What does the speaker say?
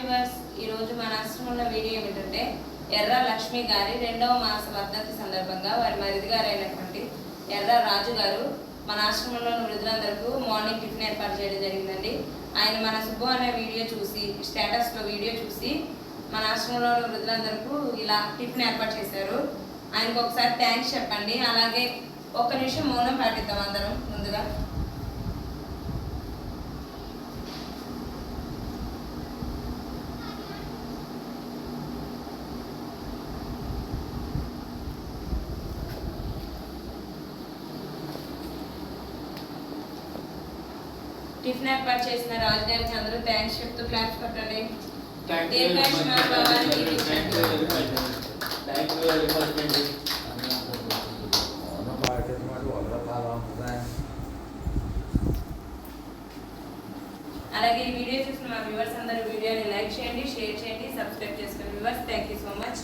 Viewers ఈరోజు మన ఆశ్రమంలో వీడియో ఏమిటంటే ఎర్ర లక్ష్మి గారి రెండవ మాస వర్ధంతి సందర్భంగా వారి మరిది గారు అయినటువంటి ఎర్ర రాజు గారు మన ఆశ్రమంలోని వృద్ధులందరికీ మార్నింగ్ టిఫిన్ ఏర్పాటు చేయడం జరిగిందండి. ఆయన మన శుభ అనే వీడియో చూసి స్టేటస్లో వీడియో చూసి మన ఆశ్రమంలోని వృద్ధులందరికీ ఇలా టిఫిన్ ఏర్పాటు చేశారు. ఆయనకు ఒకసారి థ్యాంక్స్ చెప్పండి. అలాగే ఒక్క నిమిషం మౌనం పాటిద్దాం అందరం. టిఫిన్ ఏర్పాటు చేసిన రాజు గారికి థ్యాంక్స్ చెప్తూ క్లాప్స్ కొట్టండి. అలాగే ఈ వీడియో చూసిన మా వ్యూవర్స్ అందరూ వీడియోని లైక్ చేయండి షేర్ చేయండి సబ్స్క్రైబ్ చేసుకోండి. Viewers thank you so much